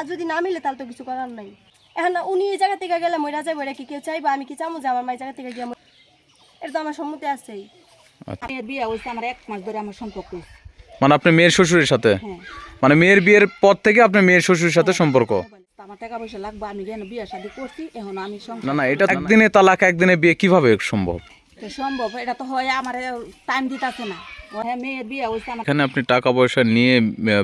আর যদি না মিলে তাহলে তো কিছু করার নাই। এখন উনি এই জায়গা থেকে গেলে মরা যাব এটা কি কেউ চাইব? আমি কি চামো যে আমার মায়ের জায়গা থেকে গিয়ে এটা তো আমার সম্মতি আছেই। মেয়ের বিয়ে হয়েছে আমার এক মাস ধরে আমার সম্পর্ক মানে আপনার মেয়ের শ্বশুরের সাথে? হ্যাঁ। মানে মেয়ের বিয়ের পর থেকে আপনার মেয়ের শ্বশুরের সাথে সম্পর্ক? আমার টাকা পয়সা লাগবে আমি বিয়ে শাদি করছি এখন আমি না না এটা একদিনে তালাক একদিনে বিয়ে কীভাবে সম্ভব? সম্ভব এটা তো হয় আমার টাইম দিতেছে না। হ্যাঁ মেয়ের বিয়ে হয়েছে এখানে আপনি টাকা পয়সা নিয়ে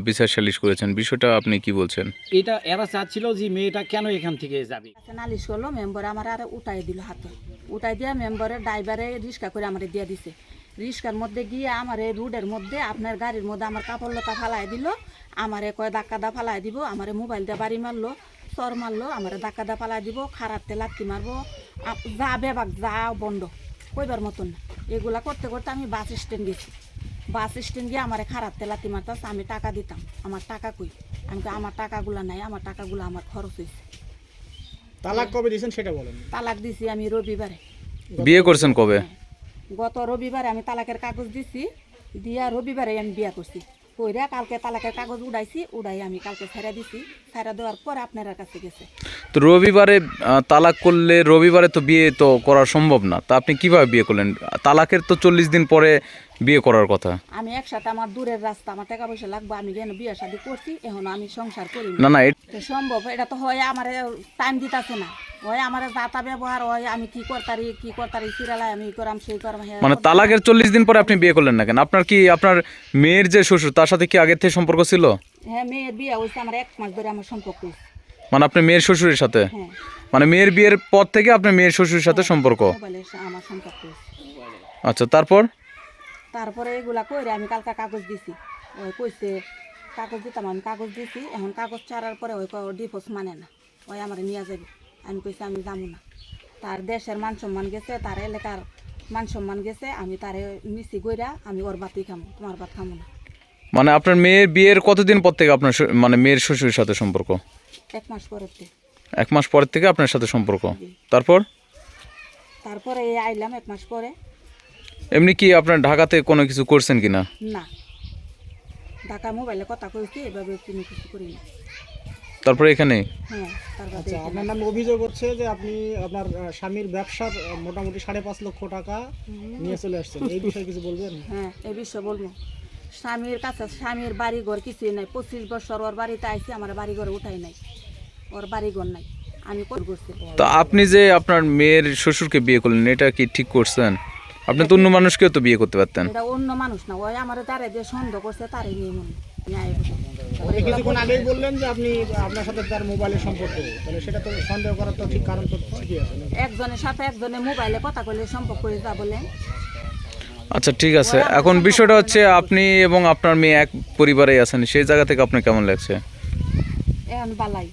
বিচার সালিশ করেছেন। বিষয়টা আপনি কি বলছেন? এটা এরা চাচ্ছিল যে মেয়েটা কেন এখান থেকে যাবে? নালিশ করল মেম্বার আমার আর উঠাই দিল হাতে। উঠাই দিয়ে মেম্বারের ড্রাইভারে রিক্সা করে আমার দিয়ে দিছে। রিক্সার মধ্যে গিয়ে আমার এই রোডের মধ্যে আপনার গাড়ির মধ্যে আমার কাপড় লতা ফালাই দিল। আমারে কয় ধাক্কা দা ফালাই দিব আমারে মোবাইল দিয়ে বাড়ি মারলো চর মারলো আমারে ধাক্কা দা ফালাই দিব খারাপতে লাত্তি মারবো যা বেবাক যা বন্ধ কইবার মতন না। এগুলা করতে করতে আমি বাস স্ট্যান্ড গেছি। বাস স্ট্যান্ড গিয়ে আমার খারাপ তেলাতি মারতাস আমি টাকা দিতাম। আমার টাকা কই? আমি তো আমার টাকাগুলা নাই আমার টাকাগুলো আমার খরচ হয়েছে তালাক কবে দিয়েছেন সেটা বলেন। তালাক দিছি আমি রবিবারে। বিয়ে করছেন কবে? গত রবিবারে আমি তালাকের কাগজ দিছি দিয়া রবিবারে আমি বিয়ে করছি। কইরা কালকে তালাকের কাগজ উড়াইছি উড়াই আমি কালকে ছেড়ে দিছি। ছেড়ে দেওয়ার পর আপনার কাছে গেছে। তো রবিবারে তালাক করলে রবিবারে তো বিয়ে তো করা সম্ভব না। তা আপনি কীভাবে বিয়ে করলেন? তালাকের তো চল্লিশ দিন পরে বিয়ে করার কথা। আমি একসাথে আমার দূরের রাস্তা আমার টাকা পয়সা লাগবে আমি যেন বিয়ে শাদি করছি? এখন আমি সংসার করি না। না না সম্ভব এটা তো হয় আমার টাইম দিতেছে না। হয় আমার যাতা ব্যবহার হয় আমি কি করতারি কি করতারি সিরালাই আমি করাম সেই করাম হ্যাঁ মানে তালাকের চল্লিশ দিন পরে আপনি বিয়ে করলেন না কেন? আপনার কি আপনার মেয়ের যে শ্বশুর তার সাথে কি আগের থেকে সম্পর্ক ছিল? হ্যাঁ মেয়ের বিয়ে হয়েছে আমার এক মাস ধরে আমার সম্পর্ক মানে আপনার মেয়ের শ্বশুরের সাথে? হ্যাঁ। মানে মেয়ের বিয়ের পর থেকে আপনার মেয়ের শ্বশুরের সাথে সম্পর্ক? আমার সম্পর্ক আচ্ছা তারপর? তারপরে এগুলা কইরে আমি কালকা কাগজ দিছি। ওই কইছে কাগজ দিতাম আমি কাগজ দিছি এখন কাগজ ছাড়ার পরে ওই ডিভোর্স মানে না। ওই আমার নিয়ে যাবে আমি কইছি আমি যাব না। তার দেশের মান সম্মান গেছে তার এলাকার মান সম্মান গেছে আমি তারে মিশি গইরা আমি ওর বাতি খামো তোমার ভাত খামো না। মানে আপনার মেয়ের বিয়ের কতদিন পর থেকে আপনার শ- মানে মেয়ের শ্বশুরের সাথে সম্পর্ক? এক মাস পরে এক মাস পর থেকে আপনার সাথে সম্পর্ক? তারপর? তারপরে এই আইলাম এক মাস পরে। এমনি কি আপনার ঢাকাতে কোনো কিছু করছেন কিনা? না। ঢাকা মোবাইলে কথা কইছি এভাবে কোনো কিছু করি না। তারপরে এখানে? হ্যাঁ আচ্ছা আপনার নামে অভিযোগ হচ্ছে যে আপনি আপনার স্বামীর ব্যবসার মোটামুটি সাড়ে পাঁচ লক্ষ টাকা নিয়ে চলে আসছেন। এই বিষয়ে কিছু বলবেন? হ্যাঁ এই বিষয়ে বলব। স্বামীর কাছে স্বামীর বাড়ি ঘর কিছুই নাই। পঁচিশ বছর ওর বাড়িতে আইসি আমার বাড়ি ঘর উঠাই নাই। ওর বাড়ি ঘর নাই। আমি কই করছি? তো আপনি যে আপনার মেয়ের শ্বশুরকে বিয়ে করলেন এটা কি ঠিক করছেন? আপনি তো অন্য মানুষকেও তো বিয়ে করতে পারতেন। এটা অন্য মানুষ না ওই আমার তারে যে সন্দেহ করছে তারে নিয়ে মনে কিছুক্ষণ আগেই বললেন যে আপনি আপনার সাথে তার মোবাইলের সম্পর্ক তাহলে সেটা তো সন্দেহ করার তো ঠিক কারণ তো ঠিকই আছে একজনের সাথে একজনের মোবাইলে কথা কইলে সম্পর্ক করে যা বলেন আচ্ছা ঠিক আছে। এখন বিষয়টা হচ্ছে আপনি এবং আপনার মেয়ে এক পরিবারেই আছেন সেই জায়গা থেকে আপনার কেমন লাগছে? এখন বালাই।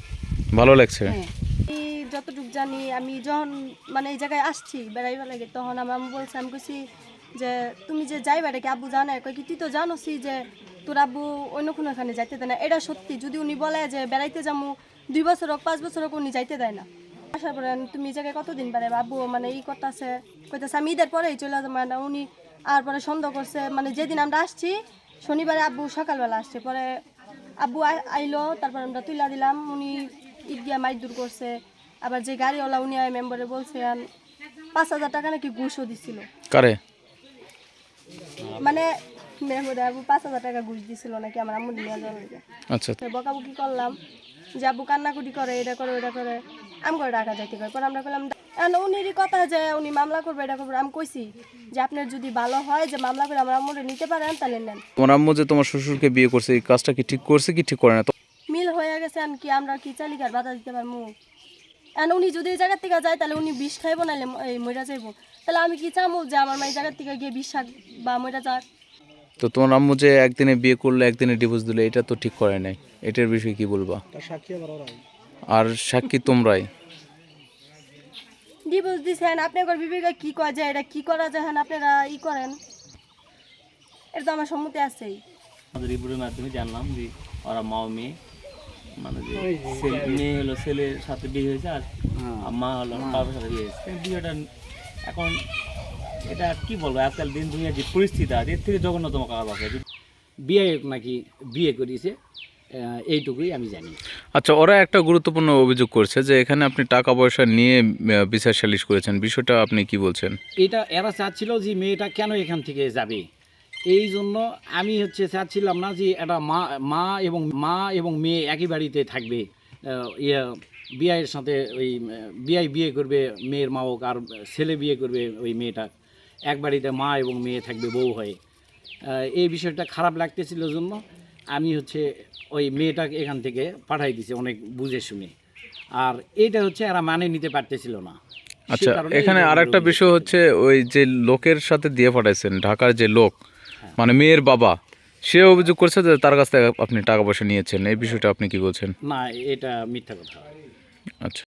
ভালো লাগছে? হ্যাঁ। আমি যতটুকু জানি আমি যখন মানে এই জায়গায় আসছি বেড়াইবার লাগে তখন আমার আম্মু বলছে আমি কইছি যে তুমি যে যাইবা কি আব্বু জানে? কই কি তুই তো জানোসি যে তোর আব্বু অন্য কোনো এখানে যাইতে দেয় না। এটা সত্যি যদি উনি বলে যে বেড়াইতে যাব দুই বছর হোক পাঁচ বছর হোক উনি যাইতে দেয় না। আসার পরে তুমি এই জায়গায় কতদিন বেড়াইবা আব্বু মানে ই করতেছে কইতেছে আমি ঈদের পরেই চলে যাব মানে উনি আর পরে সন্দেহ করছে। মানে যেদিন আমরা আসছি শনিবারে আব্বু সকালবেলা আসছে। পরে আব্বু আইলো তারপর আমরা তুলা দিলাম। উনি ঈদ গিয়া মাইক দূর করছে। আবার যে গাড়িওয়ালা উনি আয় মেম্বারে বলছে পাঁচ হাজার টাকা নাকি ঘুষও দিছিল। কারে? মানে মেম্বারে আবু পাঁচ হাজার টাকা ঘুষ দিছিল নাকি আমার আম্মু নিয়ে যাওয়ার আচ্ছা। বকাবকি করলাম যে আব্বু কান্নাকুটি করে এটা করে ওটা করে আমি করে টাকা যাইতে করে। পরে আমরা করলাম উনিরই কথা যে উনি মামলা করবে এটা করবে আমি কইছি যে আপনার যদি ভালো হয় যে মামলা করে আমার আম্মুরে নিতে পারেন তাহলে নেন। তোমার আম্মু যে তোমার শ্বশুরকে বিয়ে করছে এই কাজটা কি ঠিক করছে কি ঠিক করে না? মিল হয়ে গেছে কি আমরা কি চালিকার বাধা দিতে পারব এখন উনি যদি এই জায়গার থেকে যায় তাহলে উনি বিষ খাইবো নাহলে মইরা যাইবো। তাহলে আমি কি চামো যে আমার মায়ের জায়গার থেকে গিয়ে বিষ খাক বা মইরা যাক? তো তোমার আম্মু যে একদিনে বিয়ে করলে একদিনে ডিভোর্স দিলে এটা তো ঠিক করে নাই। এটার বিষয়ে কি বলবা? আর সাক্ষী তোমরাই? ডিভোর্স দিছেন আপনার বিবেকে কি করা যায় এটা কি করা যায় হ্যাঁ আপনারা ই করেন। এটা তো আমার সম্মতি আছেই। আমাদের রিপোর্টের মাধ্যমে জানলাম যে ওরা মা ও মেয়ে। মানে যে ছেলে- মেয়ে হলো ছেলের সাথে বিয়ে হয়েছে আর আর মা হলো বাবার সাথে বিয়ে হয়েছে। বিয়েটা এখন এটা কি বলব আজকাল দিন দুনিয়ার যে পরিস্থিতি আছে এর থেকে জঘন্যতম কাজ আছে বিয়ে নাকি বিয়ে করিয়েছে এইটুকুই আমি জানি। আচ্ছা ওরা একটা গুরুত্বপূর্ণ অভিযোগ করছে যে এখানে আপনি টাকা পয়সা নিয়ে বিচার সালিশ করেছেন। বিষয়টা আপনি কি বলছেন? এটা এরা চাচ্ছিল যে মেয়েটা কেন এখান থেকে যাবে? এই জন্য আমি হচ্ছে চাচ্ছিলাম না যে এটা মা মা এবং মা এবং মেয়ে একই বাড়িতে থাকবে। ইয়ে বিয়ের সাথে ওই বিয়াই বিয়ে করবে মেয়ের মা হোক আর ছেলে বিয়ে করবে ওই মেয়েটা। এক বাড়িতে মা এবং মেয়ে থাকবে বউ হয়ে। এই বিষয়টা খারাপ লাগতেছিল জন্য আমি হচ্ছে ওই মেয়েটাকে এখান থেকে পাঠাই দিছি অনেক বুঝে শুনে। আর এটা হচ্ছে এরা মানে নিতে পারতেছিল না। আচ্ছা এখানে আর একটা বিষয় হচ্ছে। ওই যে লোকের সাথে দিয়ে পাঠাইছেন ঢাকার যে লোক মানে মেয়ের বাবা সে অভিযোগ করছে যে তার কাছ থেকে আপনি টাকা পয়সা নিয়েছেন এই বিষয়টা আপনি কি বলছেন? না এটা মিথ্যা কথা। আচ্ছা।